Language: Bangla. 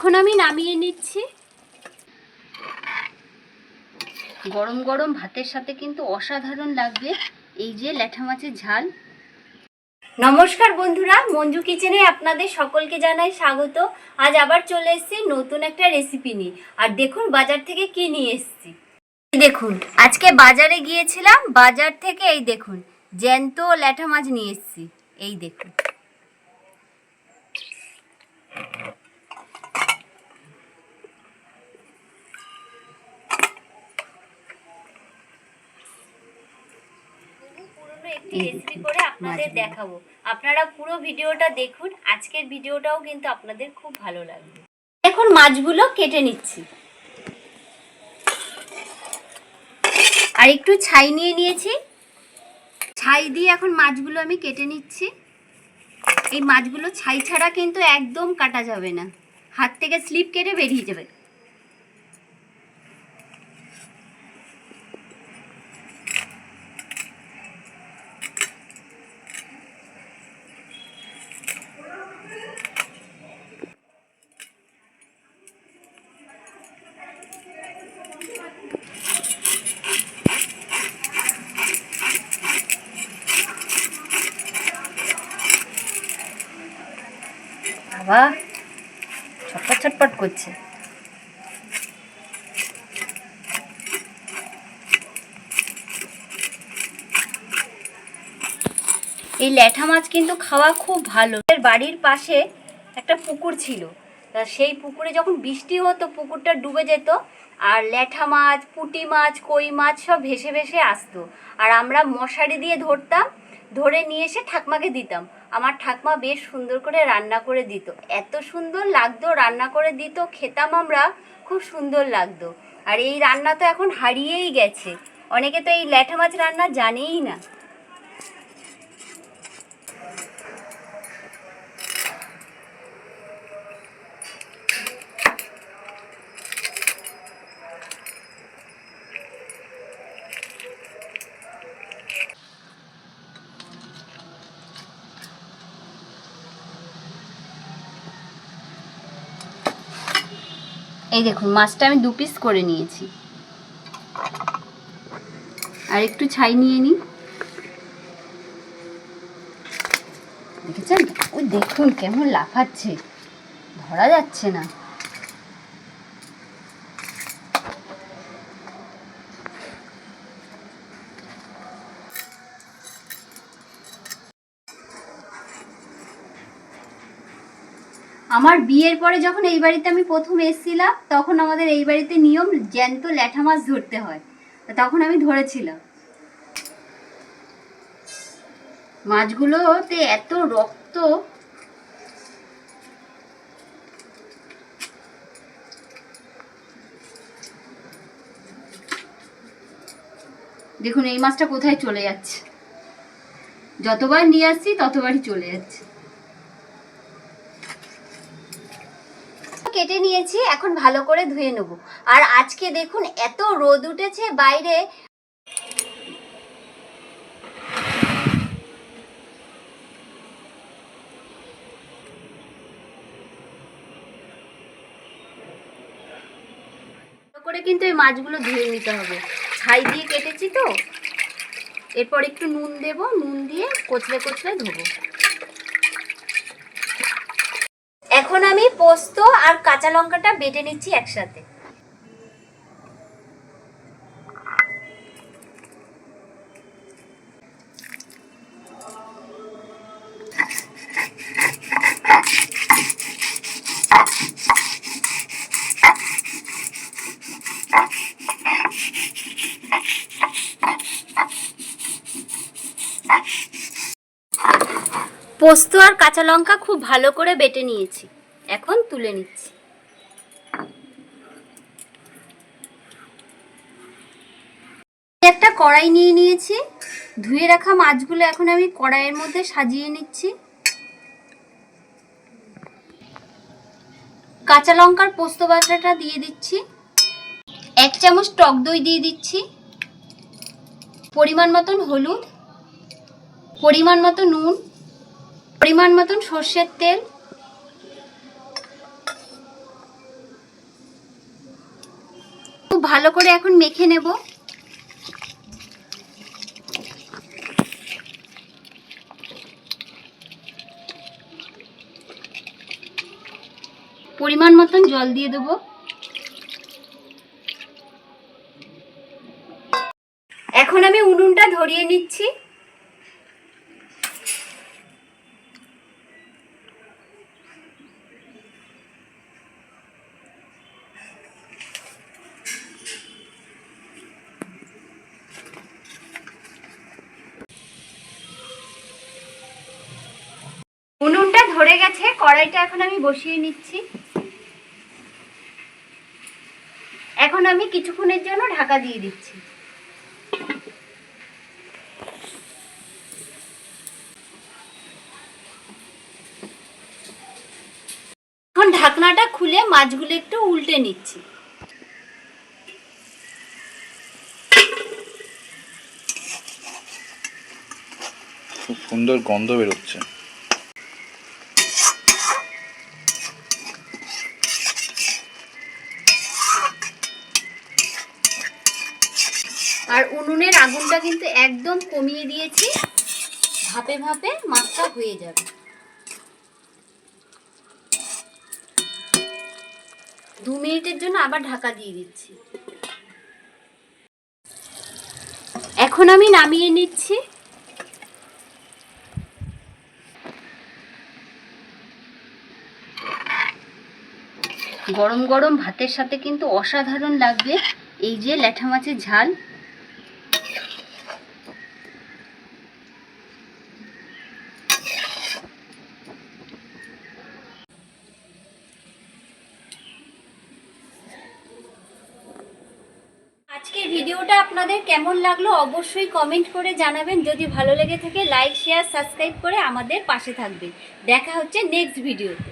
এখন আমি নামিয়ে নিচ্ছি। গরম গরম ভাতের সাথে কিন্তু অসাধারণ লাগবে এই যে ল্যাঠা মাছের ঝাল। নমস্কার বন্ধুরা মঞ্জু কিচেনে আপনাদের সকলকে জানাই স্বাগত। আজ আবার চলে এসেছি নতুন একটা রেসিপি নিয়ে। আর দেখুন বাজার থেকে কি নিয়ে এসেছি। দেখুন আজকে বাজারে গিয়েছিলাম বাজার থেকে এই দেখুন জ্যান্ত ল্যাঠা মাছ নিয়ে এসেছি। এই দেখুন। এই রেসিপি করে আপনাদের দেখাবো। আপনারা পুরো ভিডিওটা দেখুন আজকের ভিডিওটাও কিন্তু আপনাদের খুব ভালো লাগবে। এখন মাছগুলো কেটে নিচ্ছি। আর একটু ছাই নিয়ে নিয়েছি। ছাই দিয়ে এখন মাছগুলো আমি কেটে নিচ্ছি। এই মাছগুলো ছাই ছাড়া কিন্তু একদম কাটা যাবে না। হাত থেকে স্লিপ কেটে বেরিয়ে যাবে। বাবা, ছটপট ছটপট করছে। এই ল্যাঠা মাছ কিন্তু খাওয়া খুব ভালো। বাড়ির পাশে একটা পুকুর ছিল। তা সেই পুকুরে যখন বৃষ্টি হতো, পুকুরটা ডুবে যেত, আর ল্যাঠা মাছ, পুঁটি মাছ, কই মাছ সব ভেসে ভেসে আসতো। আর আমরা মশারি দিয়ে ধরতাম ধরে নিয়ে এসে ঠাকমাকে দিতাম। আমার ঠাকমা বেশ সুন্দর করে রান্না করে দিত। এত সুন্দর লাগতো, রান্না করে দিত, খেতাম আমরা, খুব সুন্দর লাগতো। আর এই রান্না তো এখন হারিয়েই গেছে। অনেকে তো এই ল্যাঠা মাছ রান্না জানেই না। এই দেখুন, মাছটা আমি দু পিস করে নিয়েছি। আর একটু ছাই নিয়ে নিই। দেখেছেন? ওই দেখুন, কেমন লাফাচ্ছে। ধরা যাচ্ছে না। আমার বিয়ের পরে যখন এই বাড়িতে আমি প্রথম এসেছিলাম, তখন আমাদের এই বাড়িতে নিয়ম জ্যান্ত ল্যাঠা মাছ ধরতে হয়। তখন আমি ধরেছিলাম। মাছগুলোতে এত রক্ত। দেখুন, এই মাছটা কোথায় চলে যাচ্ছে? যতবার নিয়ে আসছি, ততবারই চলে যাচ্ছে। কেটে নিয়েছি, এখন ভালো করে ধুয়ে নেব। আর আজকে দেখুন, এত রোদ উঠেছে বাইরে। করে কিন্তু এই মাছগুলো ধুয়ে নিতে হবে। ছাই দিয়ে কেটেছি তো। এরপর একটু নুন দেব, নুন দিয়ে কচলে কচলে ধোবো। এখন আমি পোস্ত আর কাঁচা লঙ্কাটা বেটে নিচ্ছি একসাথে। পোস্ত আর কাঁচা লঙ্কা খুব ভালো করে বেটে নিয়েছি। এখন তুলে নিচ্ছি। একটা কড়াই নিয়ে নিয়েছি। ধুয়ে রাখা মাছগুলো এখন আমি কড়াইয়ের মধ্যে সাজিয়ে নিচ্ছি। কাঁচা লঙ্কার পোস্ত বাটাটা দিয়ে দিচ্ছি। এক চামচ টক দই দিয়ে দিচ্ছি। পরিমাণ মতন হলুদ, পরিমাণ মতো নুন, পরিমাণ মতন সর্ষের তেল খুব ভালো করে এখন মেখে নেব। পরিমাণ মতন জল দিয়ে দেবো। এখন আমি উনুনটা ধরিয়ে নিচ্ছি উনুনটা ধরে গেছে, কড়াইটা এখন আমি বসিয়ে নিচ্ছি। এখন আমি কিছুক্ষণের জন্য ঢাকা দিয়ে দিচ্ছি। এখন ঢাকনাটা খুলে মাছগুলো একটু উল্টে নিচ্ছি। খুব সুন্দর গন্ধ বেরোচ্ছে। আর উনুনের আগুনটা কিন্তু একদম কমিয়ে দিয়েছি। ভাপে ভাপে মাছটা হয়ে যাবে। দু মিনিটের জন্য আবার ঢাকা দিয়ে দিচ্ছি। এখন আমি নামিয়ে নিচ্ছি। গরম গরম ভাতের সাথে কিন্তু অসাধারণ লাগবে। এই যে ল্যাঠা মাছের ঝাল আজকের ভিডিওটা আপনাদের কেমন লাগল অবশ্যই কমেন্ট করে জানাবেন। যদি ভালো লেগে থাকে লাইক শেয়ার সাবস্ক্রাইব করে আমাদের পাশে থাকবেন। দেখা হচ্ছে নেক্সট ভিডিওতে